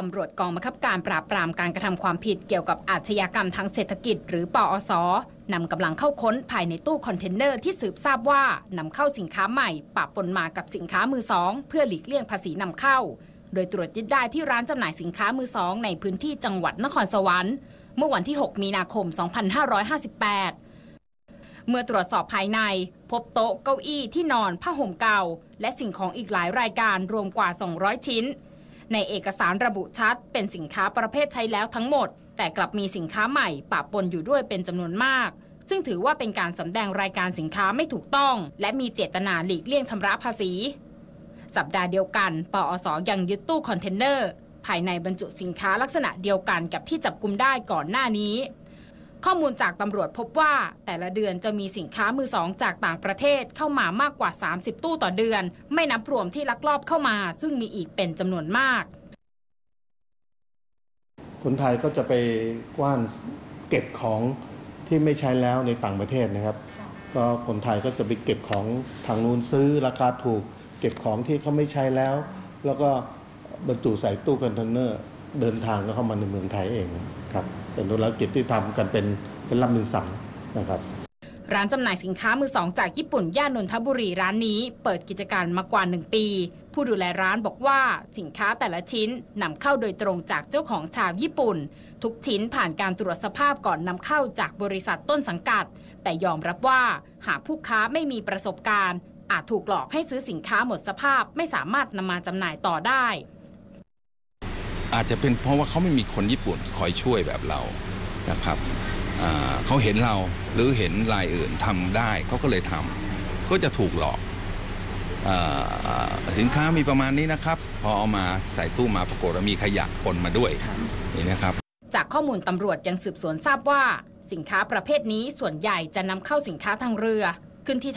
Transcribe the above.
ตำรวจกองบังคับการปราบปรามการกระทำความผิดเกี่ยวกับอาชญากรรมทางเศรษฐกิจ หรือปอสนำกำลังเข้าค้นภายในตู้คอนเทนเนอร์ที่สืบทราบว่านำเข้าสินค้าใหม่ปะปนมากับสินค้ามือสองเพื่อหลีกเลี่ยงภาษีนำเข้า โดยตรวจยึดได้ที่ร้านจำหน่ายสินค้ามือสองในพื้นที่จังหวัดนครสวรรค์เมื่อวันที่ 6 มีนาคม 2558 เมื่อตรวจสอบภายใน พบโต๊ะเก้าอี้ที่นอนผ้าห่มเก่า และสิ่งของอีกหลายรายการรวมกว่า 200 ชิ้น ในเอกสารระบุชัด เป็นสินค้าประเภทใช้แล้วทั้งหมด แต่กลับมีสินค้าใหม่ปะปนอยู่ด้วยเป็นจำนวนมาก ซึ่งถือว่าเป็นการสำแดงรายการสินค้าไม่ถูกต้อง และมีเจตนาหลีกเลี่ยงชำระภาษี สัปดาห์เดียวกัน ปอสยังยึดตู้คอนเทนเนอร์ ภายในบรรจุสินค้าลักษณะเดียวกันกับที่จับกุมได้ก่อนหน้านี้ ข้อมูลจากตำรวจพบว่า แต่ละเดือนจะมีสินค้ามือสองจากต่างประเทศเข้ามามากกว่า 30 ตู้ต่อเดือน ไม่นับรวมที่ลักลอบเข้ามา ซึ่งมีอีกเป็นจำนวนมาก คนไทยก็จะไปกว้านเก็บของที่ไม่ใช้แล้วในต่างประเทศนะครับ ก็คนไทยก็จะไปเก็บของทางนู้นซื้อราคาถูก เก็บของที่เขาไม่ใช้แล้ว แล้วก็บรรจุใส่ตู้คอนเทนเนอร์เดินทางก็เข้ามาในเมืองไทยเอง ครับเป็นธุรกิจที่ทำกันเป็นเป็นลำเป็นสังนะครับร้านจำหน่ายสินค้ามือสองจากญี่ปุ่น ย่านนนทบุรีร้านนี้ เปิดกิจการมากว่า 1 ปี ผู้ดูแลร้านบอกว่าสินค้าแต่ละชิ้นนำเข้าโดยตรงจากเจ้าของชาวญี่ปุ่น ทุกชิ้นผ่านการตรวจสภาพก่อนนำเข้าจากบริษัทต้นสังกัด แต่ยอมรับว่าหากผู้ค้าไม่มีประสบการณ์ อาจถูกหลอกให้ซื้อสินค้าหมดสภาพไม่สามารถนำมาจำหน่ายต่อได้ อาจจะเป็นเพราะว่าเขาไม่มีคนญี่ปุ่นคอยช่วยแบบเรานะครับอ่าเขาเห็นเราหรือเห็นรายอื่นทำได้เขาก็เลยทำก็จะถูกหลอกอ่าสินค้ามีประมาณนี้นะครับ พอเอามาใส่ตู้มาปรากฏว่ามีขยะปนมาด้วยนี่นะครับ จากข้อมูลตำรวจยังสืบสวนทราบว่า สินค้าประเภทนี้ส่วนใหญ่จะนำเข้าสินค้าทางเรือขึ้นที่